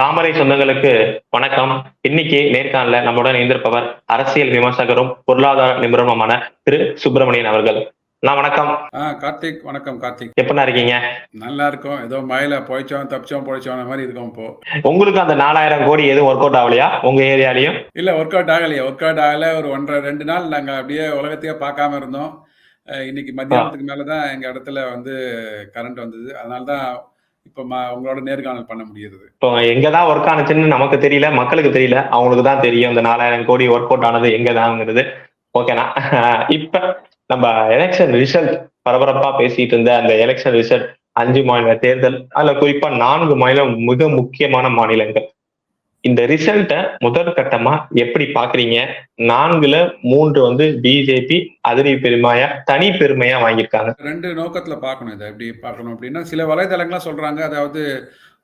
தாமரை சொந்தங்களுக்கு வணக்கம். இன்னைக்கு நேர்காணல நம்முடன் இணைந்திருப்பவர் அரசியல் விமர்சகரும் பொருளாதார நிபுணருமான திரு. சுப்பிரமணியன் அவர்கள். நான் வணக்கம். கார்த்திக் வணக்கம் கார்த்திக். எப்படின்னா இருக்கீங்க? நல்லா இருக்கும். ஏதோ மயில போயிச்சோம் தப்பிச்சோம் பொழைச்சோம் மாதிரி இருக்கும் இப்போ. உங்களுக்கு அந்த நாலாயிரம் கோடி எதுவும் ஒர்க் அவுட் ஆகலையா? உங்க ஏரியாலையும்? இல்ல ஒர்க் அவுட் ஆகலையே. ஒர்க் அவுட் ஆகல. ஒரு ஒன்றரை ரெண்டு நாள் நாங்க அப்படியே உலகத்தையே பார்க்காம இருந்தோம். இன்னைக்கு மத்தியானத்துக்கு மேலதான் எங்க இடத்துல வந்து கரண்ட் வந்தது. அதனால தான் இப்ப உங்களோட நேர்காணல் பண்ண முடியுது. இப்போ எங்கதான் ஒர்க் ஆனச்சுன்னு நமக்கு தெரியல மக்களுக்கு தெரியல அவங்களுக்கு தான் தெரியும் இந்த நாலாயிரம் கோடி ஒர்க் அவுட் ஆனது எங்கதாங்கிறது. ஓகேண்ணா இப்ப நம்ம எலெக்ஷன் ரிசல்ட் பரபரப்பா பேசிட்டு இருந்த அந்த எலெக்ஷன் ரிசல்ட் அஞ்சு மாநில தேர்தல் அதுல குறிப்பா நான்கு மாநிலம் மிக முக்கியமான மாநிலங்கள். இந்த ரிசல்ட்டை முதல் கட்டமா எப்படி பாக்குறீங்க? நான்குல மூன்று வந்து பிஜேபி அதிரி பெருமையா தனி பெருமையா வாங்கியிருக்காங்க. ரெண்டு நோக்கத்துல பார்க்கணும் இதை எப்படி பார்க்கணும் அப்படின்னா சில வலைதளங்கள்லாம் சொல்றாங்க அதாவது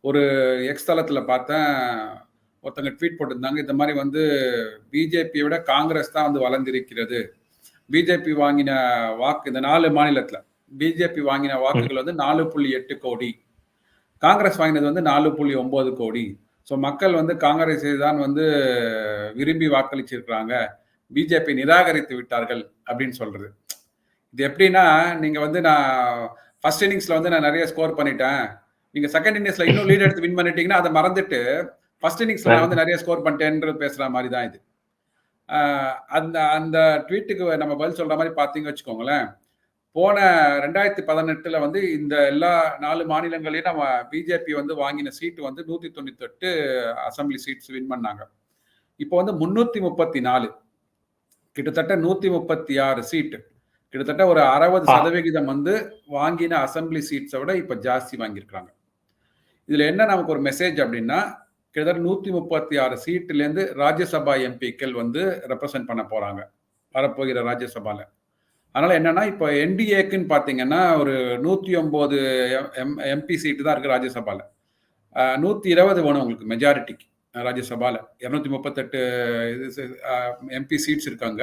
ஒரு எக்ஸ் தளத்துல பார்த்தேன் ஒருத்தங்க ட்வீட் போட்டிருந்தாங்க இந்த மாதிரி வந்து பிஜேபியை விட காங்கிரஸ் தான் வந்து வளர்ந்திருக்கிறது. பிஜேபி வாங்கின வாக்கு இந்த நாலு மாநிலத்துல பிஜேபி வாங்கின வாக்குகள் வந்து நாலு புள்ளி எட்டு கோடி. காங்கிரஸ் வாங்கினது வந்து நாலு புள்ளி ஒன்பது கோடி. ஸோ மக்கள் வந்து காங்கிரஸை தான் வந்து விரும்பி வாக்களிச்சிருக்கிறாங்க. பிஜேபி நிராகரித்து விட்டார்கள் அப்படின்னு சொல்றது. இது எப்படின்னா நீங்க வந்து நான் ஃபர்ஸ்ட் இன்னிங்ஸில் வந்து நான் நிறைய ஸ்கோர் பண்ணிட்டேன். நீங்க செகண்ட் இன்னிங்ஸில் இன்னும் லீட் எடுத்து வின் பண்ணிட்டீங்கன்னா அதை மறந்துட்டு ஃபர்ஸ்ட் இன்னிங்ஸில் நான் வந்து நிறைய ஸ்கோர் பண்ணிட்டேன்றது பேசுற மாதிரி தான் இது. அந்த அந்த ட்வீட்டுக்கு நம்ம பதில் சொல்ற மாதிரி பார்த்தீங்க வச்சுக்கோங்களேன். போன ரெண்டாயிரத்தி பதினெட்டுல வந்து இந்த எல்லா நாலு மாநிலங்களையும் நம்ம பிஜேபி வந்து வாங்கின சீட்டு வந்து நூத்தி தொண்ணூத்தி எட்டு அசம்பிளி சீட்ஸ் வின் பண்ணாங்க. இப்போ வந்து முன்னூத்தி முப்பத்தி நாலு. கிட்டத்தட்ட நூத்தி முப்பத்தி ஆறு சீட்டு. கிட்டத்தட்ட ஒரு அறுபது. சதவிகிதம் வந்து வாங்கின அசம்பிளி சீட்ஸை விட இப்ப ஜாஸ்தி வாங்கியிருக்கிறாங்க. இதுல என்ன நமக்கு ஒரு மெசேஜ் அப்படின்னா கிட்டத்தட்ட நூத்தி முப்பத்தி ஆறு சீட்டுல இருந்து ராஜ்யசபா எம்பிக்கள் வந்து ரெப்ரசன்ட் பண்ண போறாங்க. வரப்போகிற ராஜ்யசபால. அதனால என்னன்னா இப்போ என்டிஏக்குன்னு பாத்தீங்கன்னா ஒரு நூத்தி ஒன்பது எம் எம்பி சீட்டு தான் இருக்கு ராஜ்யசபால. அஹ், நூத்தி இருபது வேணும் உங்களுக்கு மெஜாரிட்டிக்கு ராஜ்யசபால. இருநூத்தி முப்பத்தெட்டு எம்பி சீட்ஸ் இருக்காங்க.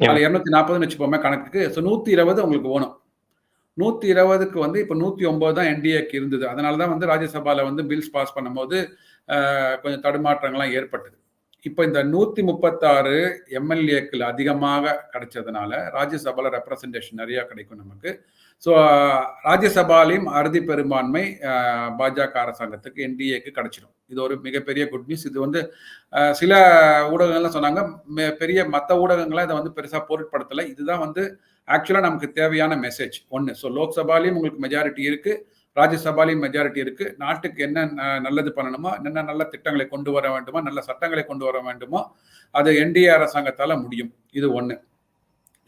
அதில் இரநூத்தி நாற்பதுன்னு வச்சுப்போமே கணக்குக்கு ஸோ நூற்றி இருபது உங்களுக்கு வேணும். நூற்றி இருபதுக்கு வந்து இப்போ நூற்றி ஒம்பது தான் என்டிஏக்கு இருந்தது. அதனால தான் வந்து ராஜ்யசபாவில் வந்து பில்ஸ் பாஸ் பண்ணும்போது கொஞ்சம் தடுமாற்றங்கள்லாம் ஏற்பட்டது. இப்போ இந்த நூற்றி முப்பத்தாறு எம்எல்ஏக்கள் அதிகமாக கிடைச்சதுனால ராஜ்யசபாவில் ரெப்ரசன்டேஷன் நிறையா கிடைக்கும் நமக்கு. ஸோ ராஜ்யசபாலையும் அறுதி பெரும்பான்மை பாஜக அரசாங்கத்துக்கு என்டிஏக்கு கிடைச்சிடும் இது ஒரு மிகப்பெரிய குட் நியூஸ் இது வந்து சில ஊடகங்கள்லாம் சொன்னாங்க மெ- பெரிய மற்ற ஊடகங்கள்லாம் இதை வந்து பெருசாக பொருட்படுத்தலை. இதுதான் வந்து ஆக்சுவலாக நமக்கு தேவையான மெசேஜ் ஒன்று ஸோ லோக்சபாலையும் உங்களுக்கு மெஜாரிட்டி இருக்குது ராஜ்யசபாலையும் மெஜாரிட்டி இருக்கு. நாட்டுக்கு என்ன நல்லது பண்ணணுமோ என்னென்ன நல்ல திட்டங்களை கொண்டு வர வேண்டுமோ நல்ல சட்டங்களை கொண்டு வர வேண்டுமோ அது என்டிஏ அரசாங்கத்தால் முடியும். இது ஒன்று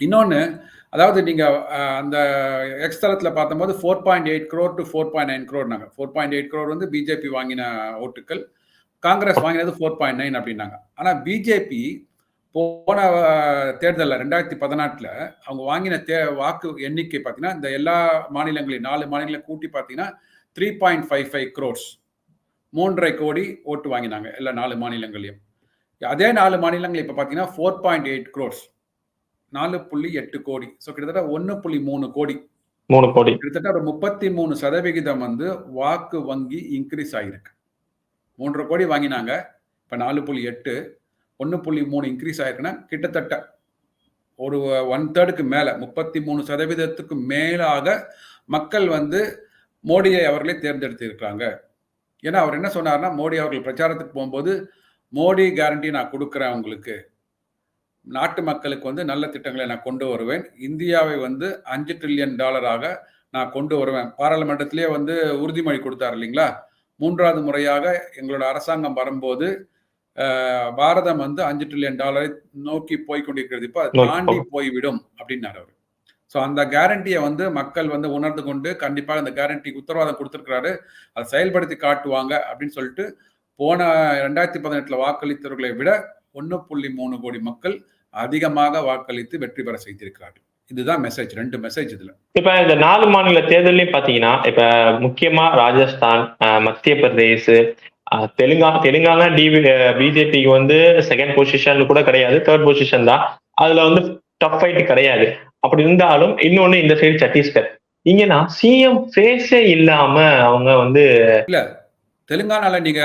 இன்னொன்று அதாவது நீங்கள் அந்த எக்ஸ்தலத்தில் பார்த்தபோது four point eight crore to four point nine crore நாங்கள் ஃபோர் பாயிண்ட் எயிட் க்ரோர் வந்து பிஜேபி வாங்கின ஓட்டுக்கள். காங்கிரஸ் வாங்கினது ஃபோர் பாயிண்ட் நைன் அப்படின்னாங்க. ஆனால் பிஜேபி போன தேர்தலில் ரெண்டாயிரத்தி பதினாட்டில் அவங்க வாங்கின தே வாக்கு எண்ணிக்கை பார்த்தீங்கன்னா இந்த எல்லா மாநிலங்களையும் நாலு மாநிலங்களை கூட்டி பார்த்தீங்கன்னா three point five five crores மூன்றரை கோடி ஓட்டு வாங்கினாங்க எல்லா நாலு மாநிலங்களையும். அதே நாலு மாநிலங்கள் இப்போ பார்த்தீங்கன்னா ஃபோர் பாயிண்ட் எயிட் க்ரோர்ஸ் நாலு புள்ளி எட்டு கோடி. ஸோ கிட்டத்தட்ட ஒன்று புள்ளி மூணு கோடி. மூணு கோடி. கிட்டத்தட்ட ஒரு முப்பத்தி மூணு சதவிகிதம் வந்து வாக்கு வங்கி இன்க்ரீஸ் ஆகிருக்கு மூன்றரை கோடி வாங்கினாங்க. இப்போ நாலு புள்ளி எட்டு. ஒன்று புள்ளி மூணு இன்க்ரீஸ் ஆயிருக்குன்னா கிட்டத்தட்ட ஒரு ஒன் தேர்டுக்கு மேலே முப்பத்தி மூணு சதவீதத்துக்கு மேலாக மக்கள் வந்து மோடியை அவர்களே தேர்ந்தெடுத்திருக்கிறாங்க. ஏன்னா அவர் என்ன சொன்னார்னா மோடி அவர்கள் பிரச்சாரத்துக்கு போகும்போது மோடி கேரண்டி நான் கொடுக்குறேன் உங்களுக்கு. நாட்டு மக்களுக்கு வந்து நல்ல திட்டங்களை நான் கொண்டு வருவேன். இந்தியாவை வந்து அஞ்சு ட்ரில்லியன் டாலராக நான் கொண்டு வருவேன். பாராளுமன்றத்திலேயே வந்து உறுதிமொழி கொடுத்தார் இல்லைங்களா? மூன்றாவது முறையாக எங்களோட அரசாங்கம் வரும்போது பாரதம் வந்து அஞ்சு ட்ரில்லியன் டாலரை நோக்கி போய் கொண்டிருக்கிறது இப்போ அது தாண்டி போய்விடும் அப்படின்னாரு அவர். ஸோ அந்த கேரண்டியை வந்து மக்கள் வந்து உணர்ந்து கொண்டு கண்டிப்பாக அந்த கேரண்டி உத்தரவாதம் கொடுத்துருக்கிறாரு. அதை செயல்படுத்தி காட்டுவாங்க அப்படின்னு சொல்லிட்டு போன ரெண்டாயிரத்தி பதினெட்டுல வாக்களித்தவர்களை விட ஒன்று புள்ளி மூணு கோடி மக்கள் அதிகமாக வாக்களித்து வெற்றி பெற செய்திருக்கிறார்கள். இதுதான் மெசேஜ் ரெண்டு மெசேஜ் இதுல. இப்ப இந்த நாலு மாநில தேர்தலையும் பாத்தீங்கன்னா இப்ப முக்கியமா ராஜஸ்தான் மத்திய பிரதேஷ் அஹ், தெலுங்கா தெலுங்கானா டிவி பிஜேபிக்கு வந்து செகண்ட் பொசிஷன் கூட கிடையாது. தேர்ட் பொசிஷன் தான். அதுல வந்து டஃப் ஃபைட் கிடையாது. அப்படி இருந்தாலும் இன்னொன்னு இந்த சைடு சத்தீஸ்கர். இங்கன்னா சிஎம் ஃபேஸே இல்லாம அவங்க வந்து தெலுங்கானால நீங்க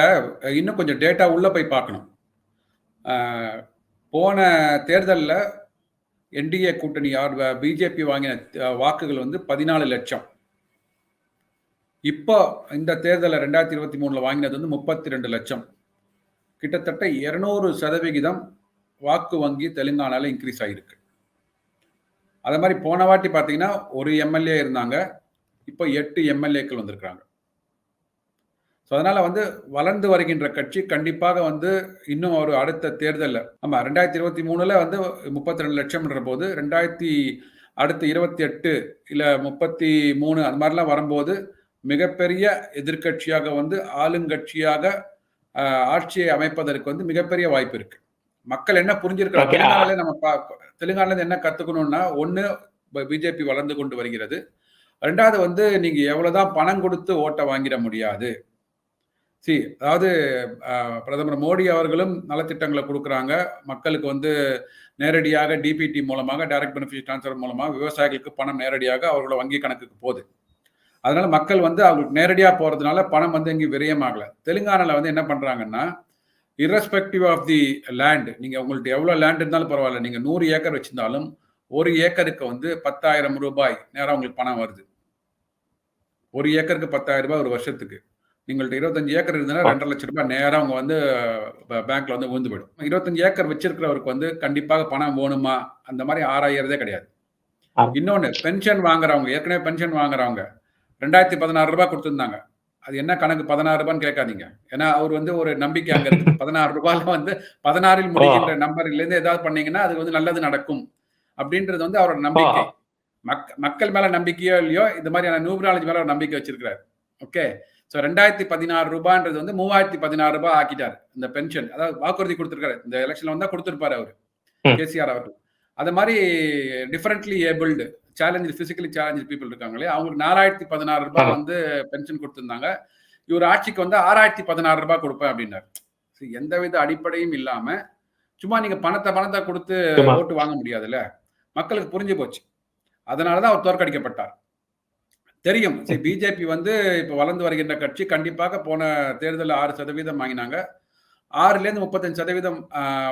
இன்னும் கொஞ்சம் டேட்டா உள்ள போய் பார்க்கணும். போன தேர்தலில் என்டிஏ கூட்டணி யார் பிஜேபி வாங்கின வாக்குகள் வந்து பதினாலு லட்சம். இப்போ இந்த தேர்தலில் ரெண்டாயிரத்தி இருபத்தி மூணில் வாங்கினது வந்து முப்பத்தி ரெண்டு லட்சம். கிட்டத்தட்ட இரநூறு சதவிகிதம் வாக்கு வங்கி தெலுங்கானால இன்க்ரீஸ் ஆகிருக்கு அதே மாதிரி போன வாட்டி பார்த்தீங்கன்னா ஒரு எம்எல்ஏ இருந்தாங்க. இப்போ எட்டு எம்எல்ஏக்கள் வந்திருக்காங்க ஸோ அதனால் வந்து வளர்ந்து வருகின்ற கட்சி கண்டிப்பாக வந்து இன்னும் ஒரு அடுத்த தேர்தலில். ஆமாம் ரெண்டாயிரத்தி இருபத்தி மூணில் வந்து முப்பத்தி ரெண்டு லட்சம்ன்ற போது ரெண்டாயிரத்தி அடுத்து இருபத்தி எட்டு இல்லை முப்பத்தி மூணு அந்த மாதிரிலாம் வரும்போது மிகப்பெரிய எதிர்க்கட்சியாக வந்து ஆளுங்கட்சியாக ஆட்சியை அமைப்பதற்கு வந்து மிகப்பெரிய வாய்ப்பு இருக்கு. மக்கள் என்ன புரிஞ்சிருக்காங்க Okay. தெலுங்கானால நம்ம தெலுங்கானால என்ன கத்துக்கணும்னா ஒன்னு பிஜேபி வளர்ந்து கொண்டு வருகிறது. ரெண்டாவது வந்து நீங்க எவ்வளவுதான் பணம் கொடுத்து ஓட்டை வாங்கிட முடியாது. சி அதாவது பிரதமர் மோடி அவர்களும் நலத்திட்டங்களை கொடுக்குறாங்க. மக்களுக்கு வந்து நேரடியாக டிபிடி மூலமாக டைரக்ட் பெனிஃபிட் ட்ரான்ஸ்ஃபர் மூலமாக விவசாயிகளுக்கு பணம் நேரடியாக அவர்களோட வங்கி கணக்குக்கு போகுது. அதனால மக்கள் வந்து அவங்களுக்கு நேரடியாக போறதுனால பணம் வந்து எங்கேயும் விரயமாகல. தெலுங்கானால வந்து என்ன பண்றாங்கன்னா irrespective ஆஃப் தி லேண்ட் நீங்க உங்கள்ட்ட எவ்வளவு லேண்ட் இருந்தாலும் பரவாயில்ல. நீங்க நூறு ஏக்கர் வச்சிருந்தாலும் ஒரு ஏக்கருக்கு வந்து பத்தாயிரம் ரூபாய் நேரம் உங்களுக்கு பணம் வருது. ஒரு ஏக்கருக்கு பத்தாயிரம் ரூபாய் ஒரு வருஷத்துக்கு. நீங்கள்ட்ட இருபத்தஞ்சு ஏக்கர் இருந்ததுன்னா ரெண்டரை லட்சம் ரூபாய் நேரம் அவங்க வந்து பேங்க்ல வந்து விழுந்து போயிடும். இருபத்தஞ்சு ஏக்கர் வச்சிருக்கிறவருக்கு வந்து கண்டிப்பாக பணம் வேணுமா? அந்த மாதிரி ஆராயறதே கிடையாது. இன்னொன்னு பென்ஷன் வாங்குறவங்க ஏற்கனவே பென்ஷன் வாங்குறவங்க ரெண்டாயிரத்தி பதினாறு ரூபாய் கொடுத்துருந்தாங்க. அது என்ன கணக்கு? பதினாறு ரூபான்னு கேட்காதீங்க. ஏன்னா அவர் வந்து ஒரு நம்பிக்கை அங்க இருக்கு. பதினாறு ரூபாயில வந்து பதினாறில் முடிகின்ற நம்பர்ல இருந்து ஏதாவது பண்ணீங்கன்னா அது வந்து நல்லது நடக்கும். அப்படின்றது வந்து அவரோட நம்பிக்கை. மக் மக்கள் மேல நம்பிக்கையோ இல்லையோ இந்த மாதிரியான நியூமராலஜி மேல ஒரு நம்பிக்கை வச்சிருக்கிறார். ஓகே? ஸோ ரெண்டாயிரத்தி பதினாறு ரூபான்றது வந்து மூவாயிரத்தி பதினாறு ரூபாய் ஆக்கிட்டார் இந்த பென்ஷன். அதாவது வாக்குறுதி கொடுத்துருக்காரு. இந்த எலெக்ஷன்ல வந்தா கொடுத்துருப்பாரு அவர். கேசிஆர் அவர்கள். அது மாதிரி differently abled challenge physically challenge people இருக்காங்களே அவங்களுக்கு நாலாயிரத்தி பதினாறு ரூபாய். வந்து பென்ஷன் கொடுத்திருந்தாங்க. இவர் ஆட்சிக்கு வந்து ஆறாயிரத்தி பதினாறு ரூபாய் கொடுப்பேன் அப்படின்னாரு. சரி, எந்தவித அடிப்படையும் இல்லாம சும்மா நீங்க பணத்தை பணத்தை கொடுத்து. ஓட்டு வாங்க முடியாதுல்ல? மக்களுக்கு புரிஞ்சு போச்சு. அதனாலதான் அவர் தோற்கடிக்கப்பட்டார். தெரியும். சரி பிஜேபி வந்து இப்ப வளர்ந்து வருகின்ற கட்சி கண்டிப்பாக போன தேர்தலில் ஆறு சதவீதம் வாங்கினாங்க. ஆறுல இருந்து முப்பத்தஞ்சு சதவீதம்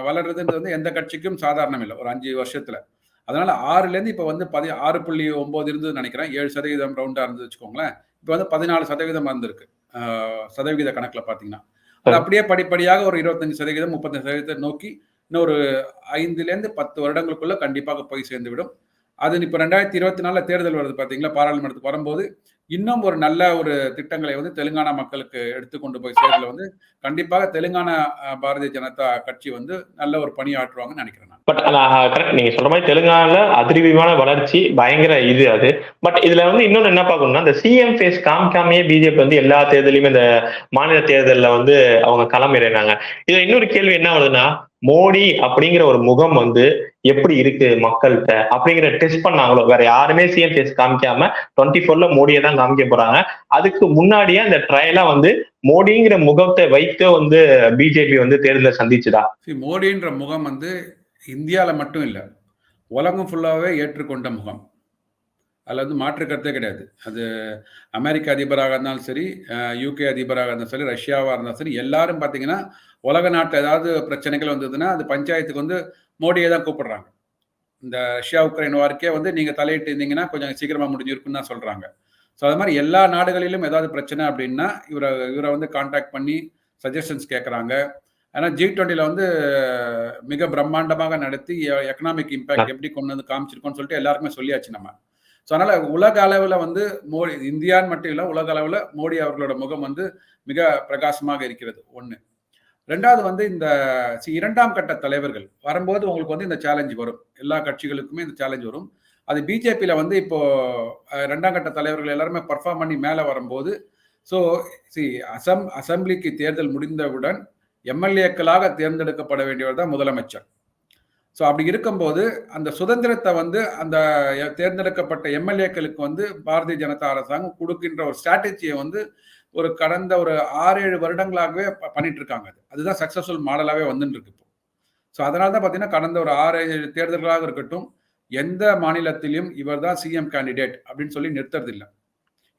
வளர்றதுன்றது வந்து எந்த கட்சிக்கும் சாதாரணம் இல்லை. ஒரு அஞ்சு வருஷத்துல. அதனால ஆறுல இருந்து இப்ப வந்து பதி ஆறு புள்ளி ஒன்பது இருந்தது நினைக்கிறேன். ஏழு சதவீதம் ரவுண்டா இருந்து வச்சுக்கோங்களேன். இப்ப வந்து பதினாலு சதவீதம் வந்திருக்கு. ஆஹ், சதவீத கணக்குல பாத்தீங்கன்னா. அது அப்படியே படிப்படியாக ஒரு இருபத்தஞ்சு சதவீதம் முப்பத்தஞ்சு சதவீதத்தை நோக்கி இன்னொரு ஐந்துல இருந்து பத்து வருடங்களுக்குள்ள கண்டிப்பாக போய் சேர்ந்து விடும் அது இப்போ ரெண்டாயிரத்தி இருபத்தி நாலுல தேர்தல் வருது பாத்தீங்களா? பாராளுமன்றத்துக்கு வரும்போது இன்னும் ஒரு நல்ல ஒரு திட்டங்களை வந்து தெலுங்கானா மக்களுக்கு எடுத்து கொண்டு போய் சேர்தல வந்து கண்டிப்பாக தெலுங்கானா பாரதிய ஜனதா கட்சி வந்து நல்ல ஒரு பணியாற்றுவாங்கன்னு நினைக்கிறேன் நான். பட் கரெக்ட் நீங்க சொல்ற மாதிரி தெலுங்கானால அதிரிவிமான வளர்ச்சி பயங்கர இது அது. பட் இதுல வந்து இன்னொன்னு என்ன பார்க்கணும்னா இந்த சிஎம் ஃபேஸ் காமிக்காமையே பிஜேபி வந்து எல்லா தேர்தலையுமே இந்த மாநில தேர்தலில் வந்து அவங்க களமிறங்கினாங்க இதுல இன்னொரு கேள்வி என்ன வருதுன்னா மோடி அப்படிங்கிற ஒரு முகம் வந்து எப்படி இருக்கு மக்கள்கிட்ட அப்படிங்கிற டெஸ்ட் பண்ணாங்களோ வேற யாருமே சிஎம் ஃபேஸ் காமிக்காம டுவெண்ட்டி ஃபோர்ல மோடியை தான் காமிக்க போறாங்க. அதுக்கு முன்னாடியே அந்த ட்ரையலா வந்து மோடிங்கிற முகத்தை வைத்து வந்து பிஜேபி வந்து தேர்தலை சந்திச்சுதா? மோடின்ற முகம் வந்து இந்தியாவில் மட்டும் இல்லை உலகம் ஃபுல்லாகவே ஏற்றுக்கொண்ட முகம். அதில் வந்து மாற்று கருத்தே கிடையாது. அது அமெரிக்க அதிபராக இருந்தாலும் சரி யூகே அதிபராக இருந்தாலும் சரி ரஷ்யாவாக இருந்தாலும் சரி எல்லாரும் பார்த்தீங்கன்னா உலக நாட்டில் ஏதாவது பிரச்சனைகள் வந்ததுன்னா அது பஞ்சாயத்துக்கு வந்து மோடியை தான் கூப்பிடுறாங்க. இந்த ரஷ்யா உக்ரைன் வார்க்கே வந்து நீங்கள் தலையிட்டு இருந்தீங்கன்னா கொஞ்சம் சீக்கிரமாக முடிஞ்சிருக்குன்னு தான் சொல்கிறாங்க ஸோ அது மாதிரி எல்லா நாடுகளிலும் ஏதாவது பிரச்சனை அப்படின்னா இவரை இவரை வந்து காண்டாக்ட் பண்ணி சஜஷன்ஸ் கேட்குறாங்க ஆனால் ஜி டுவெண்ட்டியில் வந்து மிக பிரம்மாண்டமாக நடத்தி எக்கனாமிக் இம்பேக்ட் எப்படி கொண்டு வந்து காமிச்சிருக்கோம்னு சொல்லிட்டு எல்லாருக்குமே சொல்லியாச்சு நம்ம. ஸோ அதனால உலக அளவில் வந்து மோடி இந்தியான்னு மட்டும் இல்லை உலக அளவில் மோடி அவர்களோட முகம் வந்து மிக பிரகாசமாக இருக்கிறது. ஒன்று ரெண்டாவது வந்து இந்த சி- இரண்டாம் கட்ட தலைவர்கள் வரும்போது உங்களுக்கு வந்து இந்த சேலஞ்ச் வரும். எல்லா கட்சிகளுக்குமே இந்த சேலஞ்ச் வரும். அது பிஜேபியில் வந்து இப்போ ரெண்டாம் கட்ட தலைவர்கள் எல்லாருமே பர்ஃபார்ம் பண்ணி மேலே வரும்போது ஸோ சி அசம் அசம்பிளிக்கு தேர்தல் முடிந்தவுடன் எம்எல்ஏக்களாக தேர்ந்தெடுக்கப்பட வேண்டியவர் தான் முதலமைச்சர். ஸோ அப்படி இருக்கும்போது அந்த சுதந்திரத்தை வந்து அந்த தேர்ந்தெடுக்கப்பட்ட எம்எல்ஏக்களுக்கு வந்து பாரதிய ஜனதா அரசாங்கம் கொடுக்கின்ற ஒரு ஸ்ட்ராட்டஜியை வந்து ஒரு கடந்த ஒரு ஆறு ஏழு வருடங்களாகவே பண்ணிட்டு இருக்காங்க அது. அதுதான் சக்சஸ்ஃபுல் மாடலாகவே வந்துட்டு இருக்கு இப்போ. ஸோ அதனால தான் பார்த்தீங்கன்னா கடந்த ஒரு ஆறு ஏழு தேர்தல்களாக இருக்கட்டும் எந்த மாநிலத்திலையும் இவர் தான் சிஎம் கேண்டிடேட் அப்படின்னு சொல்லி நிறுத்துறதில்லை.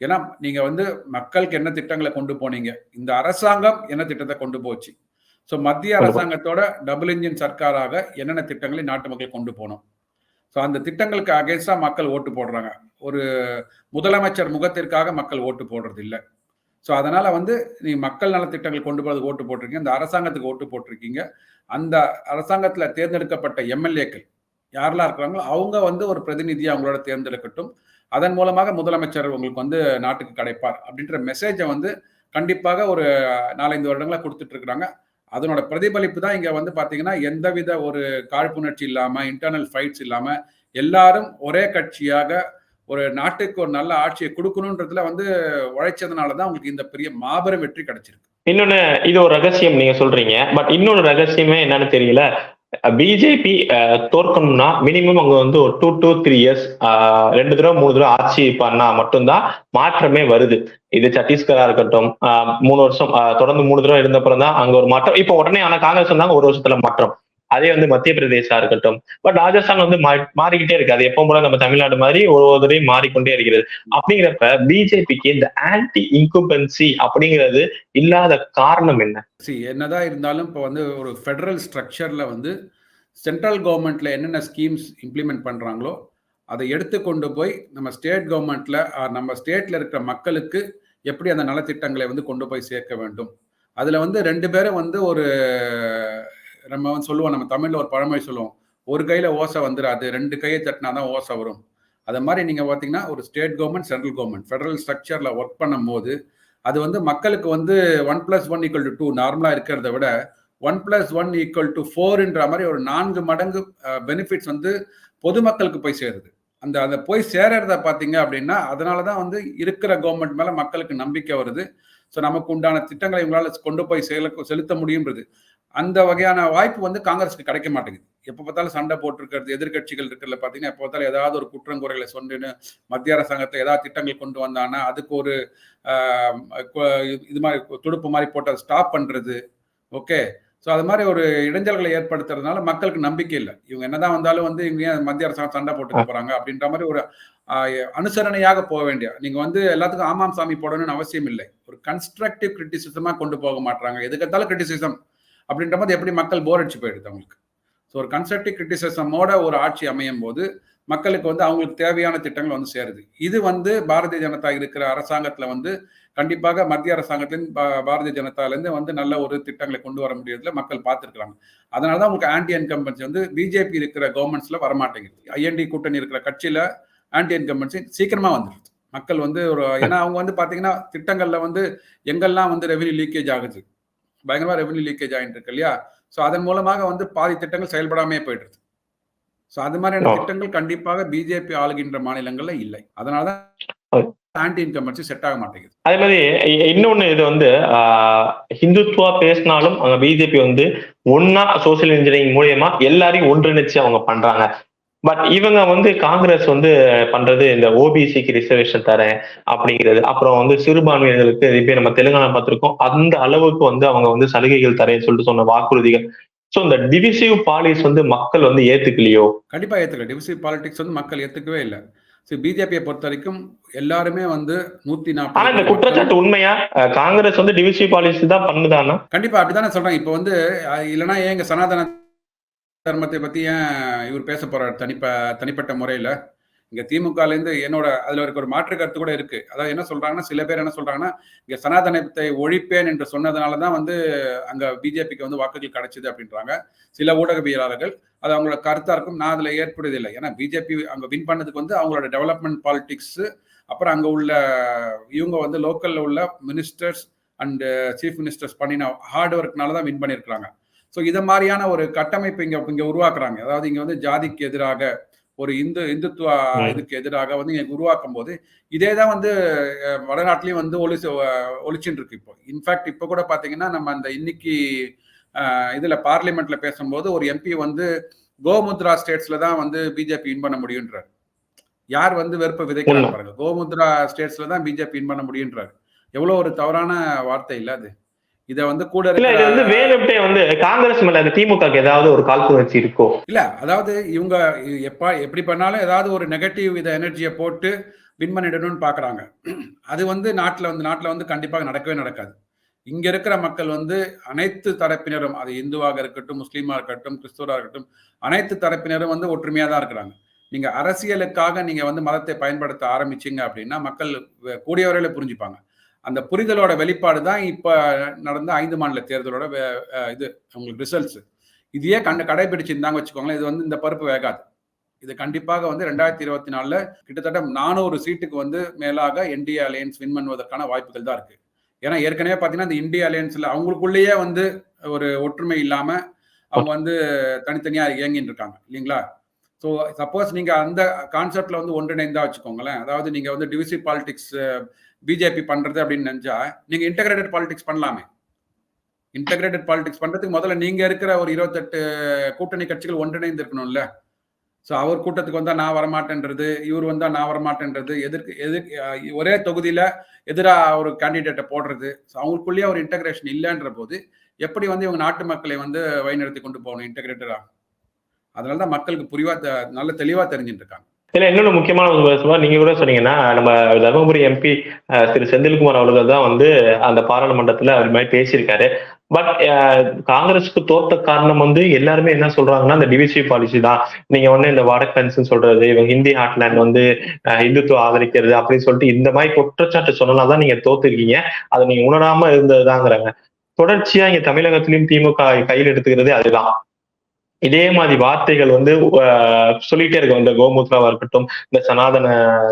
ஏன்னா நீங்கள் வந்து மக்களுக்கு என்ன திட்டங்களை கொண்டு போனீங்க? இந்த அரசாங்கம் என்ன திட்டத்தை கொண்டு போச்சு? ஸோ மத்திய அரசாங்கத்தோட டபுள் இன்ஜின் சர்க்காராக என்னென்ன திட்டங்களை நாட்டு மக்கள் கொண்டு போனோம் ஸோ அந்த திட்டங்களுக்கு அகேன்ஸ்டாக மக்கள் ஓட்டு போடுறாங்க. ஒரு முதலமைச்சர் முகத்திற்காக மக்கள் ஓட்டு போடுறது இல்லை. ஸோ அதனால் வந்து நீ மக்கள் நல திட்டங்கள் கொண்டு போகிறது ஓட்டு போட்டிருக்கீங்க. அந்த அரசாங்கத்துக்கு ஓட்டு போட்டிருக்கீங்க. அந்த அரசாங்கத்தில் தேர்ந்தெடுக்கப்பட்ட எம்எல்ஏக்கள் யாரெல்லாம் இருக்கிறாங்களோ அவங்க வந்து ஒரு பிரதிநிதியை அவங்களோட தேர்ந்தெடுக்கட்டும். அதன் மூலமாக முதலமைச்சர் உங்களுக்கு வந்து நாட்டுக்கு கிடைப்பார் அப்படின்ற மெசேஜை வந்து கண்டிப்பாக ஒரு நாலஞ்சு வருடங்களாக கொடுத்துட்ருக்குறாங்க அதனோட பிரதிபலிப்பு தான் இங்க வந்து பாத்தீங்கன்னா எந்தவித ஒரு காழ்ப்புணர்ச்சி இல்லாம இன்டர்னல் ஃபைட்ஸ் இல்லாம எல்லாரும் ஒரே கட்சியாக ஒரு நாட்டுக்கு ஒரு நல்ல ஆட்சியை கொடுக்கணுன்றதுல வந்து உழைச்சதுனால தான் உங்களுக்கு இந்த பெரிய மாபெரும் வெற்றி கிடைச்சிருக்கு. இன்னொன்னு இது ஒரு ரகசியம் நீங்க சொல்றீங்க. பட் இன்னொரு ரகசியமே என்னன்னு தெரியல. பிஜேபி தோற்கணும்னா மினிமம் அங்க வந்து ஒரு டூ டூ த்ரீ இயர்ஸ் ரெண்டு தடவை மூணு தடவை ஆட்சி பண்ணா மட்டும்தான் மாற்றமே வருது. இது சத்தீஸ்கரா இருக்கட்டும் ஆஹ் மூணு வருஷம் ஆஹ் தொடர்ந்து மூணு தடவை இருந்தப்புறம் தான் அங்க ஒரு மாற்றம். இப்போ உடனே ஆனா காங்கிரஸ் வந்தாங்க ஒரு வருஷத்துல மாற்றம். அதே வந்து மத்திய பிரதேசா இருக்கட்டும். பட் ராஜஸ்தான் வந்து மா- மாறிக்கிட்டே இருக்கு. அது எப்பவும் போல நம்ம தமிழ்நாடு மாதிரி ஒரு ஒரு மாறிக்கொண்டே இருக்கிறது. அப்படிங்கிறப்ப பிஜேபிக்கு இந்த ஆன்டி இன்குபென்சி அப்படிங்கிறது இல்லாத காரணம் என்ன? சி என்னதான் இருந்தாலும் இப்போ வந்து ஒரு ஃபெடரல் ஸ்ட்ரக்சர்ல வந்து சென்ட்ரல் கவர்மெண்ட்ல என்னென்ன ஸ்கீம்ஸ் இம்ப்ளிமெண்ட் பண்றாங்களோ அதை எடுத்து கொண்டு போய் நம்ம ஸ்டேட் கவர்மெண்ட்ல நம்ம ஸ்டேட்ல இருக்கிற மக்களுக்கு எப்படி அந்த நலத்திட்டங்களை வந்து கொண்டு போய் சேர்க்க வேண்டும். அதில் வந்து ரெண்டு பேரும் வந்து ஒரு நம்ம வந்து சொல்லுவோம் நம்ம தமிழில் ஒரு பழமொழி சொல்லுவோம். ஒரு கையில் ஓசை வந்துடாது ரெண்டு கையை தட்டினா தான் ஓசை வரும். அது மாதிரி நீங்கள் பார்த்தீங்கன்னா ஒரு state government central government federal ஸ்ட்ரக்சரில் ஒர்க் பண்ணும் போது அது வந்து மக்களுக்கு வந்து one plus one equal to two நார்மலாக இருக்கிறத விட one plus one equal to ஃபோர்ன்ற மாதிரி ஒரு நான்கு மடங்கு பெனிஃபிட்ஸ் வந்து பொதுமக்களுக்கு போய் சேருது. அந்த அதை போய் சேர்றத பார்த்தீங்க அப்படின்னா அதனால தான் வந்து இருக்கிற கவர்மெண்ட் மேலே மக்களுக்கு நம்பிக்கை வருது. ஸோ நமக்கு உண்டான திட்டங்களை இவங்களால கொண்டு போய் செல செலுத்த முடியுன்றது அந்த வகையான வாய்ப்பு வந்து காங்கிரஸுக்கு கிடைக்க மாட்டேங்குது. எப்போ பார்த்தாலும் சண்டை போட்டிருக்கிறது எதிர்க்கட்சிகள் இருக்கிறதுல பார்த்தீங்கன்னா எப்போ பார்த்தாலும் ஏதாவது ஒரு குற்றங்குறைகளை சொன்னின்னு மத்திய அரசாங்கத்தை ஏதாவது திட்டங்கள் கொண்டு வந்தாங்கன்னா அதுக்கு ஒரு இது மாதிரி துடுப்பு மாதிரி போட்டு அதை ஸ்டாப் பண்றது. ஓகே ஸோ அது மாதிரி ஒரு இடைஞ்சல்களை ஏற்படுத்துறதுனால மக்களுக்கு நம்பிக்கை இல்லை. இவங்க என்னதான் வந்தாலும் வந்து இவங்க மத்திய அரசாங்கம் சண்டை போட்டுக்க போறாங்க அப்படின்ற மாதிரி ஒரு அனுசரணையாக போக வேண்டிய நீங்க வந்து எல்லாத்துக்கும் ஆமாம் சாமி போடணும்னு அவசியம் இல்லை. ஒரு கன்ஸ்ட்ரக்டிவ் கிரிட்டிசிசமா கொண்டு போக மாட்டாங்க எதுக்கத்தாலும் கிரிட்டிசிசம் அப்படின்ற போது எப்படி மக்கள் போர் அடிச்சு போயிடுது அவங்களுக்கு. ஸோ ஒரு கன்ஸ்ட்ரக்டிவ் கிரிட்டிசிசமோட ஒரு ஆட்சி அமையும் போது மக்களுக்கு வந்து அவங்களுக்கு தேவையான திட்டங்கள் வந்து சேருது. இது வந்து பாரதிய ஜனதா இருக்கிற அரசாங்கத்துல வந்து கண்டிப்பாக மத்திய அரசாங்கத்தின் பாரதிய ஜனதாலேருந்து வந்து நல்ல ஒரு திட்டங்களை கொண்டு வர முடியறதுல மக்கள் பார்த்துருக்குறாங்க. அதனால தான் உங்களுக்கு ஆன்டி இன்கம்பன்சி வந்து பிஜேபி இருக்கிற கவர்மெண்ட்ஸில் வரமாட்டேங்குது. ஐஎன்டி கூட்டணி இருக்கிற கட்சியில் ஆன்டி இன்கம்பன்சி சீக்கிரமா வந்துருது மக்கள் வந்து ஒரு ஏன்னா அவங்க வந்து பாத்தீங்கன்னா திட்டங்கள்ல வந்து எங்கெல்லாம் வந்து ரெவென்யூ லீக்கேஜ் ஆகுது? பயங்கரமா ரெவென்யூ லீக்கேஜ் ஆகிட்டு இருக்கு இல்லையா? ஸோ அதன் மூலமாக வந்து பாதி திட்டங்கள் செயல்படாமே போயிடுது. ஸோ அது மாதிரியான. திட்டங்கள் கண்டிப்பாக பிஜேபி ஆளுகின்ற மாநிலங்கள்ல இல்லை. அதனால ஓ. தான் ஆன்டி இன்கம்பன்சி செட் ஆக மாட்டேங்குது. அதே மாதிரி இன்னொன்னு இது வந்து ஹிந்துத்துவா பேசினாலும் அங்க பிஜேபி வந்து ஒன்னா சோசியல் இன்ஜினியரிங் மூலியமா எல்லாரையும் ஒன்றிணைச்சு அவங்க பண்றாங்க. பட் இவங்க வந்து காங்கிரஸ் வந்து பண்றது இந்த ஓபிசிக்கு ரிசர்வேஷன் தரேன் அப்படிங்கிறது. அப்புறம் வந்து சிறுபான்மையினர்களுக்கு இப்ப நம்ம தெலுங்கானா பார்த்திருக்கோம். அந்த அளவுக்கு வந்து அவங்க வந்து சலுகைகள் தரேன்னு சொல்லிட்டு சொன்ன வாக்குறுதிகள். சோ இந்த டிவிசிவ் பாலிஸ் வந்து மக்கள் வந்து ஏத்துக்கலையோ? கண்டிப்பா ஏத்துக்கல. டிவிசிவ் பாலிடிக்ஸ் வந்து மக்கள் ஏத்துக்கவே இல்லை. ஸோ பிஜேபியை பொறுத்த வரைக்கும் எல்லாருமே வந்து நூத்தி ஆனா இந்த நாற்பது குற்றச்சாட்டு உண்மையா? காங்கிரஸ் வந்து டிவிசிவ் பாலிசி தான் பண்ணுதானா? கண்டிப்பா அப்படிதானே சொல்றேன் இப்போ வந்து இல்லைன்னா ஏன் இங்க சனாதன தர்மத்தை பத்தி ஏன் இவர் பேச போறார்? தனிப்ப தனிப்பட்ட முறையில. இங்க திமுகல இருந்து என்னோட அதுல இருக்க ஒரு மாற்று கருத்து கூட இருக்கு. அதாவது என்ன சொல்றாங்கன்னா சில பேர் என்ன சொல்றாங்கன்னா இங்க சனாதனத்தை ஒழிப்பேன் என்று சொன்னதுனால தான் வந்து அங்க பிஜேபிக்கு வந்து வாக்குகள் கிடைச்சது அப்படின்றாங்க. சில ஊடகவியலாளர்கள் அது அவங்களோட கருத்தா இருக்கும். நான் அதுல ஏற்படுவதில்லை ஏன்னா பிஜேபி அங்க வின் பண்ணதுக்கு வந்து அவங்களோட டெவலப்மெண்ட் பாலிடிக்ஸ் அப்புறம் அங்க உள்ள இவங்க வந்து லோக்கல்ல உள்ள மினிஸ்டர்ஸ் அண்ட் சீஃப் மினிஸ்டர்ஸ் பண்ணின ஹார்ட் ஒர்க்னால தான் வின் பண்ணியிருக்கிறாங்க. ஸோ இதை மாதிரியான ஒரு கட்டமைப்பு இங்க இங்க உருவாக்குறாங்க. அதாவது இங்க வந்து ஜாதிக்கு எதிராக ஒரு இந்து இந்துத்துவ. இதுக்கு எதிராக வந்து இங்க உருவாக்கும் போது இதே தான் வந்து வடநாட்டிலையும் வந்து ஒளி ஒழிச்சுட்டு இருக்கு இப்போ. இன்ஃபேக்ட் இப்போ கூட பாத்தீங்கன்னா நம்ம அந்த இன்னைக்கு இதுல பார்லிமெண்ட்ல பேசும்போது ஒரு எம்பி வந்து கோமுத்ரா ஸ்டேட்ஸ்ல தான் வந்து பிஜேபி வின் பண்ண முடியுன்றார். யார் வந்து வெறுப்பை விதைக்கிறாங்க. பாருங்க. கோமுத்ரா ஸ்டேட்ஸ்ல தான் பிஜேபி வின் பண்ண முடியுன்றார். எவ்வளவு ஒரு தவறான வார்த்தை இல்ல அது. இத வந்து கூட இல்ல இது இருக்கிற வந்து வேணும்ட்டே வந்து காங்கிரஸ் மேல திமுகக்கு ஏதாவது ஒரு காழ்ப்புணர்ச்சி இருக்கோ? இல்ல அதாவது இவங்க எப்ப எப்படி பண்ணாலும் ஏதாவது ஒரு நெகட்டிவ் இத எனர்ஜியை போட்டு வின் பண்ணிடணும்னு பார்க்குறாங்க அது வந்து நாட்டில் வந்து நாட்டில் வந்து கண்டிப்பாக நடக்கவே நடக்காது. இங்க இருக்கிற மக்கள் வந்து அனைத்து தரப்பினரும் அது இந்துவாக இருக்கட்டும் முஸ்லீமாக இருக்கட்டும் கிறிஸ்துவராக இருக்கட்டும் அனைத்து தரப்பினரும் வந்து ஒற்றுமையாக தான் இருக்கிறாங்க. நீங்க அரசியலுக்காக நீங்க வந்து மதத்தை பயன்படுத்த ஆரம்பிச்சீங்க அப்படின்னா மக்கள் கூடிய வரையில புரிஞ்சுப்பாங்க. அந்த புரிதலோட வெளிப்பாடு தான் இப்போ நடந்த ஐந்து மாநில தேர்தலோட வே- இது உங்களுக்கு ரிசல்ட்ஸ் இதையே கண்டு கடைபிடிச்சிருந்தாங்க வச்சுக்கோங்களேன் இது வந்து இந்த பருப்பு வேகாது. இது கண்டிப்பாக வந்து ரெண்டாயிரத்தி இருபத்தி நாலுல கிட்டத்தட்ட நானூறு சீட்டுக்கு வந்து மேலாக என்டிஏ அலையன்ஸ் வின் பண்ணுவதற்கான வாய்ப்புகள் தான் இருக்கு. ஏன்னா ஏற்கனவே பார்த்தீங்கன்னா இந்த இந்திய அலையன்ஸ்ல அவங்களுக்குள்ளேயே வந்து ஒரு ஒற்றுமை இல்லாம அவங்க வந்து தனித்தனியா இயங்கிட்டு இருக்காங்க இல்லைங்களா? ஸோ சப்போஸ் நீங்க அந்த கான்செப்ட்ல வந்து ஒன்றிணைந்தா வச்சுக்கோங்களேன். அதாவது நீங்க வந்து டிவிசி பாலிடிக்ஸ் பிஜேபி பண்றது அப்படின்னு நினைச்சா நீங்க இன்டகிரேட்டட் பாலிடிக்ஸ் பண்ணலாமே. இன்டகிரேட்டட் பாலிடிக்ஸ் பண்றதுக்கு முதல்ல நீங்க இருக்கிற ஒரு இருபத்தெட்டு கூட்டணி கட்சிகள் ஒன்றிணைந்து இருக்கணும்ல. ஸோ அவர் கூட்டத்துக்கு வந்தால் நான் வரமாட்டேன்றது இவர் வந்தால் நான் வரமாட்டேன்றது எதிர்க்கு எதிர் ஒரே தொகுதியில் எதிராக ஒரு கேண்டிடேட்டை போடுறது. ஸோ அவங்களுக்குள்ளேயே ஒரு இன்டகிரேஷன் இல்லைன்ற போது எப்படி வந்து இவங்க நாட்டு மக்களை வந்து வழிநடத்தி கொண்டு போகணும் இன்டகிரேட்டராக அதனால தான் மக்களுக்கு புரிவா நல்ல தெளிவாக தெரிஞ்சுட்டு இருக்காங்க. இல்ல இன்னொன்னு முக்கியமான ஒரு சொல்லுவா நீங்க கூட சொன்னீங்கன்னா நம்ம தருமபுரி எம்பி திரு செந்தில்குமார் அவர்கள் தான் வந்து அந்த பாராளுமன்றத்துல அவர் மாதிரி பேசியிருக்காரு. பட் காங்கிரஸுக்கு தோத்த காரணம் வந்து எல்லாருமே என்ன சொல்றாங்கன்னா இந்த டிவிசி பாலிசி தான். நீங்க ஒண்ணு இந்த வடக்கன்ஸ் சொல்றது இவங்க ஹிந்தி ஹாட்லேண்ட் வந்து அஹ், இந்துத்துவ ஆதரிக்கிறது அப்படின்னு சொல்லிட்டு இந்த மாதிரி குற்றச்சாட்டு சொன்னால்தான் நீங்க தோத்துருக்கீங்க. அதை நீங்க உணராம இருந்ததுதாங்கிறாங்க. தொடர்ச்சியா இங்க தமிழகத்திலயும் திமுக கையில் எடுத்துக்கிறது அதுதான். இதே மாதிரி வார்த்தைகள் வந்து சொல்லிட்டே இருக்கும். இந்த கோமுத்ராவா இருக்கட்டும் இந்த சனாதன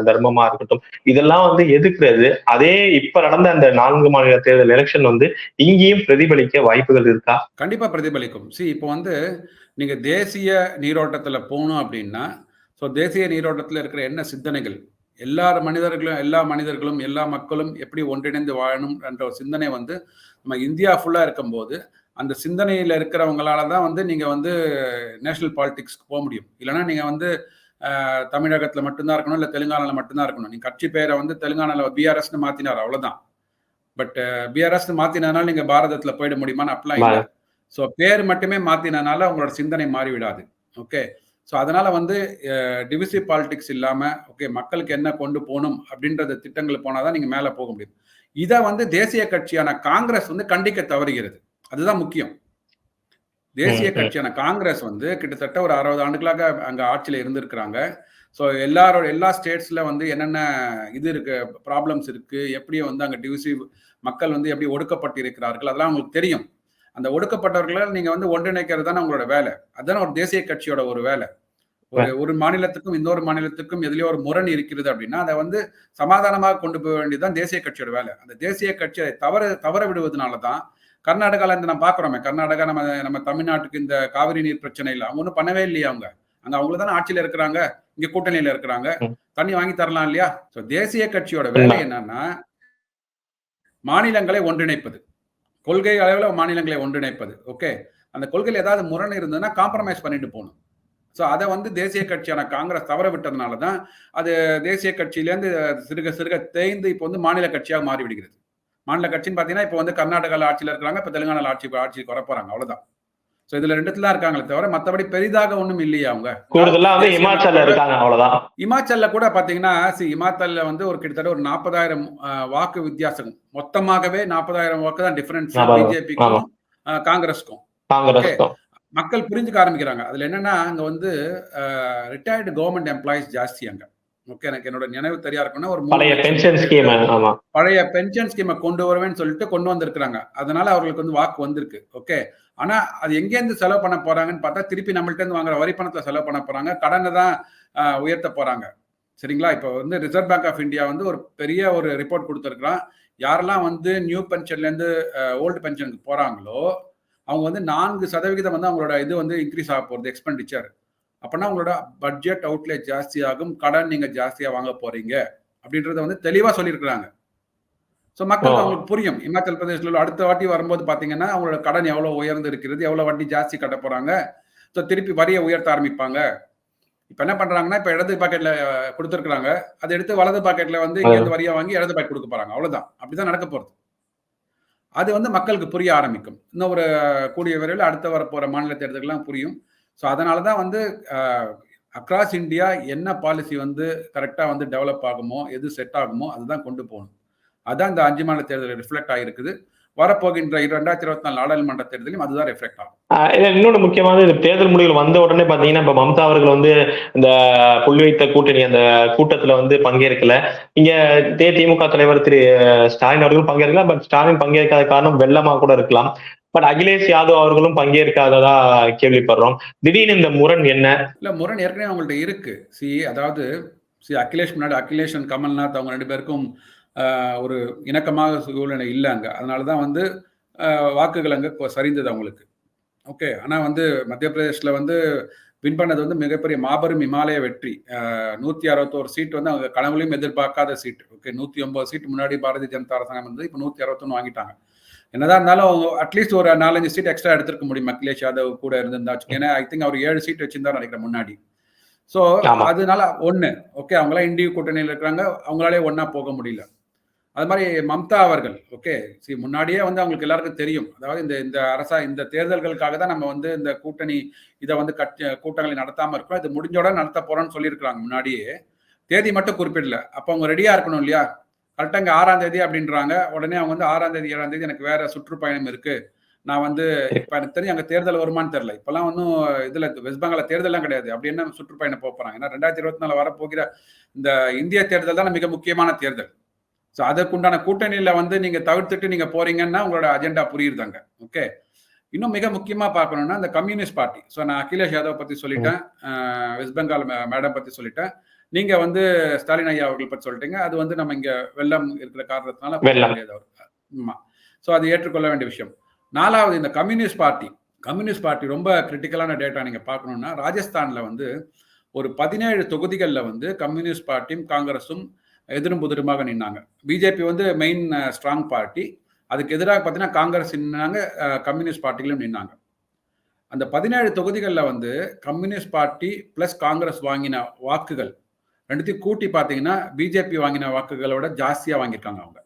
தர்மமா இருக்கட்டும். இதெல்லாம் வந்து எதுக்குறது அதே? இப்ப நடந்த அந்த நான்கு மாநில தேர்தல் எலெக்ஷன் வந்து இங்கேயும் பிரதிபலிக்க வாய்ப்புகள் இருக்கா? கண்டிப்பா பிரதிபலிக்கும். சி இப்போ வந்து நீங்க தேசிய நீரோட்டத்துல போகணும் அப்படின்னா ஸோ தேசிய நீரோட்டத்துல இருக்கிற என்ன சிந்தனைகள்? எல்லா மனிதர்களும் எல்லா மனிதர்களும் எல்லா மக்களும் எப்படி ஒன்றிணைந்து வாழணும் என்ற ஒரு சிந்தனை வந்து நம்ம இந்தியா ஃபுல்லா இருக்கும்போது அந்த சிந்தனையில இருக்கிறவங்களால தான் வந்து நீங்க வந்து நேஷனல் பாலிடிக்ஸ்க்கு போக முடியும். இல்லைன்னா நீங்க வந்து தமிழகத்துல மட்டும்தான் இருக்கணும் இல்ல தெலுங்கானால மட்டும்தான் இருக்கணும். நீங்க கட்சி பேரை வந்து தெலுங்கானால பிஆர்எஸ்னு மாத்தினார் அவ்வளவுதான். பட் பிஆர்எஸ் மாத்தினதுனால நீங்க பாரதத்துல போயிட முடியுமான்னு அப்படிலாம் இல்லை. ஸோ பேர் மட்டுமே மாத்தினதுனால உங்களோட சிந்தனை மாறிவிடாது. ஓகே ஸோ அதனால வந்து டிவிசி பாலிடிக்ஸ் இல்லாம ஓகே மக்களுக்கு என்ன கொண்டு போகணும் அப்படின்றத திட்டங்கள் போனாதான் நீங்க மேல போக முடியும். இதை வந்து தேசிய கட்சியான காங்கிரஸ் வந்து கண்டிக்க தவறுகிறது. அதுதான் முக்கியம். தேசிய. கட்சியான காங்கிரஸ் வந்து கிட்டத்தட்ட ஒரு அறுபது ஆண்டுகளாக அங்க ஆட்சியில இருந்திருக்கிறாங்க. ஸோ எல்லாரோட எல்லா ஸ்டேட்ஸ்ல வந்து என்னென்ன இது இருக்கு ப்ராப்ளம்ஸ் இருக்கு எப்படி வந்து அங்க டிவிசி மக்கள் வந்து எப்படி ஒடுக்கப்பட்டு இருக்கிறார்கள் அதெல்லாம் உங்களுக்கு தெரியும். அந்த ஒடுக்கப்பட்டவர்களை நீங்க வந்து ஒன்றிணைக்கிறது தானே உங்களோட வேலை. அதுதானே ஒரு தேசிய கட்சியோட ஒரு வேலை. ஒரு ஒரு மாநிலத்துக்கும் இன்னொரு மாநிலத்துக்கும் எதுலயோ ஒரு முரண் இருக்கிறது அப்படின்னா அதை வந்து சமாதானமாக கொண்டு போக வேண்டியதுதான் தேசிய கட்சியோட வேலை. அந்த தேசிய கட்சியை தவற தவற விடுவதனால தான் கர்நாடகால இந்த நம்ம பாக்குறோமே. கர்நாடகா நம்ம நம்ம தமிழ்நாட்டுக்கு இந்த காவிரி நீர் பிரச்சனை இல்லை. அவங்க ஒன்றும் பண்ணவே இல்லையா அவங்க? அங்க அவங்க தானே ஆட்சியில இருக்கிறாங்க. இங்க கூட்டணியில இருக்கிறாங்க. தண்ணி வாங்கி தரலாம் இல்லையா? சோ தேசிய கட்சியோட வேலை என்னன்னா மாநிலங்களை ஒன்றிணைப்பது. கொள்கை அளவில் மாநிலங்களை ஒன்றிணைப்பது. ஓகே அந்த கொள்கையில் ஏதாவது முரண் இருந்ததுன்னா காம்ப்ரமைஸ் பண்ணிட்டு போகணும். ஸோ அதை வந்து தேசிய கட்சியான காங்கிரஸ் தவற விட்டதுனால தான் அது தேசிய கட்சியிலேருந்து சிறுக சிறுக தேய்ந்து இப்போ வந்து மாநில கட்சியாக மாறி விடுகிறது மாநில கட்சின்னு பார்த்தீங்கன்னா இப்போ வந்து கர்நாடகாவில் ஆட்சியில் இருக்கிறாங்க இப்போ தெலுங்கானாவில் ஆட்சி ஆட்சிக்கு வர போறாங்க அவ்வளவுதான். ஸோ இதுல ரெண்டுத்துல தான் இருக்காங்களே தவிர மற்றபடி பெரிதாக ஒன்றும் இல்லையா அவங்க. கூடுதலா வந்து தேசிய இமாச்சல்ல மக்களோட- இருக்காங்க அவ்வளவுதான். இமாச்சல்ல கூட பாத்தீங்கன்னா சி இமாச்சல்ல வந்து ஒரு கிட்டத்தட்ட ஒரு நாற்பதாயிரம் வாக்கு வித்தியாசம் மொத்தமாகவே நாற்பதாயிரம் வாக்கு தான் டிஃபரன்ஸ் பிஜேபிக்கும் காங்கிரஸ்க்கும். காங்கிரஸ்க்கும். மக்கள் புரிஞ்சுக்க ஆரம்பிக்கிறாங்க. அதுல என்னன்னா அங்க வந்து ரிட்டையர்டு கவர்மெண்ட் எம்ப்ளாயிஸ் ஜாஸ்தி அங்க. ஓகே எனக்கு என்னோட நினைவு தெரியா இருக்குன்னா ஒரு பழைய பென்ஷன் ஸ்கீம் பழைய பென்ஷன் ஸ்கீமை கொண்டு வருவேன்னு சொல்லிட்டு கொண்டு வந்திருக்கிறாங்க. அதனால அவர்களுக்கு வந்து வாக்கு வந்திருக்கு. ஓகே. ஆனா அது எங்கேருந்து செலவு பண்ண போறாங்கன்னு பார்த்தா திருப்பி நம்மள்ட்ட இருந்து வாங்குற வரி பணத்துல செலவு பண்ண போறாங்க. கடனை தான் உயர்த்த போறாங்க. சரிங்களா? இப்போ வந்து ரிசர்வ் பேங்க் ஆஃப் இந்தியா வந்து ஒரு பெரிய ஒரு ரிப்போர்ட் கொடுத்துருக்குறான். யாரெல்லாம் வந்து நியூ பென்ஷன்ல இருந்து ஓல்டு பென்ஷனுக்கு போறாங்களோ அவங்க வந்து நான்கு சதவிகிதம் வந்து அவங்களோட இது வந்து இன்க்ரீஸ் ஆக போகுது எக்ஸ்பெண்டிச்சர் அப்பனா உங்களோட பட்ஜெட் அவுட்லே ஜாஸ்தியாகும் கடன் நீங்க ஜாஸ்தியா வாங்க போறீங்க அப்படின்றத வந்து தெளிவா சொல்லியிருக்கிறாங்க. ஸோ மக்களுக்கு ஓ. அவங்களுக்கு புரியும். இமாச்சல் பிரதேஷ்ல உள்ள அடுத்த வாட்டி வரும்போது பாத்தீங்கன்னா அவங்களோட கடன் எவ்வளவு உயர்ந்து இருக்கிறது எவ்வளவு வட்டி ஜாஸ்தி கட்ட போறாங்க. ஸோ திருப்பி வரியை உயர்த்த ஆரம்பிப்பாங்க. இப்ப என்ன பண்றாங்கன்னா இப்ப இடது பாக்கெட்ல கொடுத்துருக்காங்க அதை எடுத்து வலது பாக்கெட்ல வந்து இங்க இருந்து வரியா வாங்கி இடது பாக்கெட் கொடுக்க போறாங்க. அவ்வளவுதான். அப்படிதான் நடக்க போறது. அது வந்து மக்களுக்கு புரிய ஆரம்பிக்கும். இன்னும் ஒரு கூடிய விரைவில் அடுத்த வரப்போற மாநில தேர்தல்கள்லாம் புரியும். ஸோ அதனால தான் வந்து அக்ராஸ் இந்தியா என்ன பாலிசி வந்து கரெக்டாக வந்து டெவலப் ஆகுமோ எது செட் ஆகுமோ அதுதான் கொண்டு போகணும். அதுதான் இந்த அஞ்சு மாநில தேர்தல் ரிஃப்ளெக்ட் ஆகிருக்குது. வரப்போகின்ற ரெண்டாயிரத்தி இருபத்தி நாலு நாடாளுமன்ற தேர்தலையும் அதுதான் ரிஃப்ளெக்ட் ஆகும். இன்னொன்று முக்கியமான இது தேர்தல் முடிவுகள் வந்த உடனே பார்த்தீங்கன்னா இப்போ மம்தா அவர்கள் வந்து இந்த புள்ளி வைத்த கூட்டணி அந்த கூட்டத்தில் வந்து பங்கேற்கல. இங்க தேதிமுக தலைவர் திரு ஸ்டாலின் அவர்கள் பங்கேற்கல பட் ஸ்டாலின் பங்கேற்காத காரணம் வெள்ளமாக கூட இருக்கலாம். பட் அகிலேஷ் யாதவ் அவர்களும் பங்கேற்காததா கேள்விப்படுறோம். திடீர்னு இந்த முரண் என்ன? இல்ல முரண் ஏற்கனவே அவங்கள்ட்ட இருக்கு. சி அதாவது சி அகிலேஷ் முன்னாடி அகிலேஷ் அண்ட் கமல்நாத் அவங்க ரெண்டு பேருக்கும் ஒரு இணக்கமாக சூழ்நிலை இல்லை அங்கே. அதனால தான் வந்து வாக்குகள் அங்க சரிந்தது அவங்களுக்கு. ஓகே. ஆனா வந்து மத்திய பிரதேஷில் வந்து வின் பண்ணது வந்து மிகப்பெரிய மாபெரும் இமாலய வெற்றி. நூத்தி அறுபத்தோரு சீட் வந்து அவங்க கனவுலையும் எதிர்பார்க்காத சீட் ஓகே நூத்தி ஒன்பது சீட் முன்னாடி பாரதிய ஜனதா அரசாங்கம் வந்து இப்போ நூத்தி அறுபத்தொன்னு வாங்கிட்டாங்க. என்னதான் இருந்தாலும் அட்லீஸ்ட் ஒரு நாலஞ்சு சீட் எக்ஸ்ட்ரா எடுத்திருக்க முடியும். அகிலேஷ் யாதவ் கூட இருந்திருந்தா. ஏன்னா ஐ திங்க் அவர் ஏழு சீட் வச்சிருந்தா நினைக்கிறேன் முன்னாடி. ஸோ. அதனால ஒண்ணு. ஓகே அவங்களாம் இந்திய கூட்டணியில் இருக்கிறாங்க. அவங்களாலே ஒண்ணா போக முடியல. அது மாதிரி மம்தா அவர்கள் ஓகே சி முன்னாடியே வந்து அவங்களுக்கு எல்லாருக்கும் தெரியும். அதாவது இந்த இந்த அரசா இந்த தேர்தல்களுக்காக தான் நம்ம வந்து இந்த கூட்டணி இதை வந்து கட் கூட்டங்களை நடத்தாம இருக்கோம். இது முடிஞ்சோட நடத்த போறோம்னு சொல்லியிருக்கிறாங்க முன்னாடியே. தேதி மட்டும் குறிப்பிடல. அப்போ அவங்க ரெடியா இருக்கணும் இல்லையா? கரெக்டாக இங்கே ஆறாம் தேதி அப்படின்றாங்க. உடனே அவங்க வந்து ஆறாம் தேதி ஏழாம் தேதி எனக்கு வேற சுற்றுப்பயணம் இருக்கு. நான் வந்து இப்போ எனக்கு தெரியும் அங்கே தேர்தல் வருமான்னு தெரியல. இப்போல்லாம் ஒன்றும் இதில் வெஸ்ட் பெங்கால தேர்தல்லாம் கிடையாது. அப்படி என்ன சுற்றுப்பயணம் போக போறாங்க? ஏன்னா ரெண்டாயிரத்தி இருபத்தி நாலு வரப்போகிற இந்த இந்திய தேர்தல் தான் மிக முக்கியமான தேர்தல். ஸோ அதற்குண்டான கூட்டணியில் வந்து நீங்க தவிர்த்துட்டு நீங்க போறீங்கன்னா உங்களோட அஜெண்டா புரியுதாங்க ஓகே இன்னும் மிக முக்கியமா பார்க்கணும்னா இந்த கம்யூனிஸ்ட் பார்ட்டி. ஸோ நான் அகிலேஷ் யாதவ் பத்தி சொல்லிட்டேன். வெஸ்ட் பெங்கால் மேடம் பத்தி சொல்லிட்டேன். நீங்க வந்து ஸ்டாலின் ஐயா அவர்கள் பத்தி சொல்லிட்டீங்க. அது வந்து நம்ம இங்க வெள்ளம் இருக்கிற காரணத்தினால ஆமா. ஸோ அது ஏற்றுக்கொள்ள வேண்டிய விஷயம். நாலாவது இந்த கம்யூனிஸ்ட் பார்ட்டி. கம்யூனிஸ்ட் பார்ட்டி ரொம்ப கிரிட்டிக்கலான டேட்டா நீங்க பார்க்கணும்னா ராஜஸ்தான்ல வந்து ஒரு பதினேழு தொகுதிகளில் வந்து கம்யூனிஸ்ட் பார்ட்டியும் காங்கிரஸும் எதிரும் புதிருமாக நின்னாங்க. பிஜேபி வந்து மெயின் ஸ்ட்ராங் பார்ட்டி அதுக்கு எதிராக பார்த்தீங்கன்னா காங்கிரஸ் நின்னாங்க கம்யூனிஸ்ட் பார்ட்டிகளும் நின்னாங்க. அந்த பதினேழு தொகுதிகளில் வந்து கம்யூனிஸ்ட் பார்ட்டி பிளஸ் காங்கிரஸ் வாங்கின வாக்குகள் ரெண்டுத்தையும் கூட்டி பார்த்தீங்கன்னா பிஜேபி வாங்கின வாக்குகளோட ஜாஸ்தியா வாங்கியிருக்காங்க அவங்க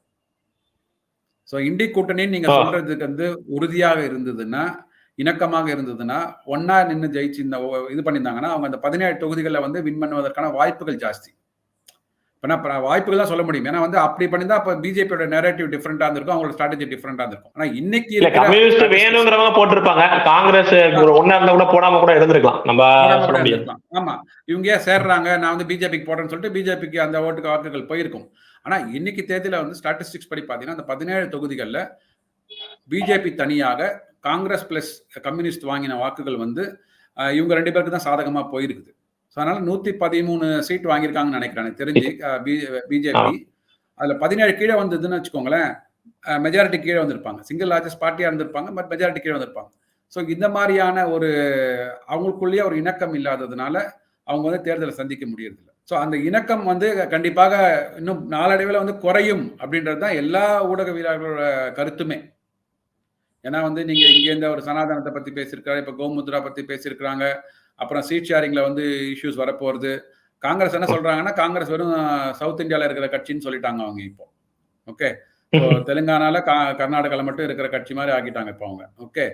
ஸோ இண்டி கூட்டணின்னு நீங்க ஆ. சொல்றதுக்கு வந்து உறுதியாக இருந்ததுன்னா இணக்கமாக இருந்ததுன்னா ஒன்னா நின்று ஜெயிச்சு இந்த இது பண்ணியிருந்தாங்கன்னா அவங்க அந்த பதினேழு தொகுதிகளில் வந்து வின் பண்ணுவதற்கான வாய்ப்புகள் ஜாஸ்தி இப்போ நான் இப்ப நான் வாய்ப்புகள் தான் சொல்ல முடியும். ஏன்னா வந்து அப்படி பண்ணியிருந்தா அப்போ பிஜேபியோட நேரட்டிவ் டிஃப்ரெண்டாக இருந்திருக்கும் அவங்களோட ஸ்ட்ராட்டஜி டிஃப்ரெண்டாக இருந்திருக்கும். ஆனால் இன்னைக்கு கம்யூனிஸ்ட் வேணுங்கிறவங்க போட்டிருப்பாங்க. காங்கிரஸ் ஒன்னா இருந்தா கூட போடாம கூட இருந்திருக்கலாம். நம்ம. ஆமா. இவங்க சேர்றாங்க? நான் வந்து பிஜேபிக்கு போடுறேன்னு சொல்லிட்டு பிஜேபிக்கு அந்த ஓட்டுக்கு வாக்குகள் போயிருக்கும். ஆனா இன்னைக்கு தேதியில வந்து ஸ்டாட்டிஸ்டிக்ஸ் படி பாத்தீங்கன்னா அந்த பதினேழு தொகுதிகளில் பிஜேபி தனியாக காங்கிரஸ் பிளஸ் கம்யூனிஸ்ட் வாங்கின வாக்குகள் வந்து இவங்க ரெண்டு பேருக்கு தான் சாதகமா போயிருக்குது. ஸோ அதனால நூத்தி பதிமூணு சீட் வாங்கியிருக்காங்கன்னு நினைக்கிறேன். எனக்கு தெரிஞ்சு பிஜேபி அதுல பதினேழு கீழே வந்ததுன்னு வச்சுக்கோங்களேன் மெஜாரிட்டி கீழே வந்திருப்பாங்க. சிங்கிள் லார்ஜஸ்ட் பார்ட்டியா இருந்திருப்பாங்க பட் மெஜாரிட்டி கீழே வந்திருப்பாங்க. ஸோ இந்த மாதிரியான ஒரு அவங்களுக்குள்ளேயே ஒரு இணக்கம் இல்லாததுனால அவங்க வந்து தேர்தலை சந்திக்க முடியறதில்ல. ஸோ அந்த இணக்கம் வந்து கண்டிப்பாக இன்னும் நாளடைவில் வந்து குறையும் அப்படின்றது தான் எல்லா ஊடகவியலாளர்களோட கருத்துமே. ஏன்னா வந்து நீங்க இங்கேருந்து ஒரு சனாதனத்தை பத்தி பேசியிருக்காரு இப்போ கோமுத்ரா பத்தி பேசியிருக்கிறாங்க அப்புறம் சீட் ஷேரிங்ல வந்து இஷ்யூஸ் வரப்போறது. காங்கிரஸ் என்ன சொல்றாங்கன்னா காங்கிரஸ் வெறும் சவுத் இந்தியால இருக்கிற கட்சின்னு சொல்லிட்டாங்க அவங்க இப்போ. ஓகே தெலுங்கானால கா- கர்நாடகால மட்டும் இருக்கிற கட்சி மாதிரி ஆக்கிட்டாங்க இப்போ அவங்க. ஓகே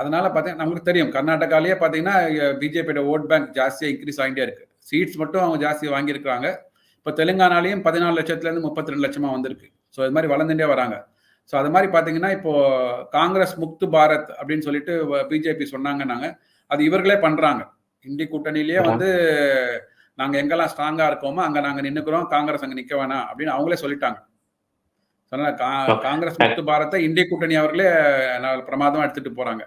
அதனால பார்த்தீங்கன்னா நமக்கு தெரியும் கர்நாடகாலேயே பார்த்தீங்கன்னா பிஜேபியோட ஓட் பேங்க் ஜாஸ்தியாக இன்க்ரீஸ் ஆகிட்டே இருக்கு. சீட்ஸ் மட்டும் அவங்க ஜாஸ்தி வாங்கியிருக்கிறாங்க. இப்போ தெலுங்கானாலையும் பதினாலு லட்சத்துலேருந்து முப்பத்தி ரெண்டு லட்சமா வந்திருக்கு. ஸோ இது மாதிரி வளர்ந்துட்டே வராங்க. ஸோ அது மாதிரி பார்த்தீங்கன்னா இப்போ காங்கிரஸ் முக்து பாரத் அப்படின்னு சொல்லிட்டு பிஜேபி சொன்னாங்கன்னாங்க. அது இவர்களே பண்றாங்க இந்தி கூட்டணியிலேயே. வந்து நாங்க எங்கெல்லாம் ஸ்ட்ராங்கா இருக்கோமோ அங்க நாங்க நின்னுக்கிறோம் காங்கிரஸ் அங்க நிக்க வேணாம் அப்படின்னு அவங்களே சொல்லிட்டாங்க Okay. காங்கிரஸ் முக்து பாரத்தை இந்திய கூட்டணி அவர்களே பிரமாதமா எடுத்துட்டு போறாங்க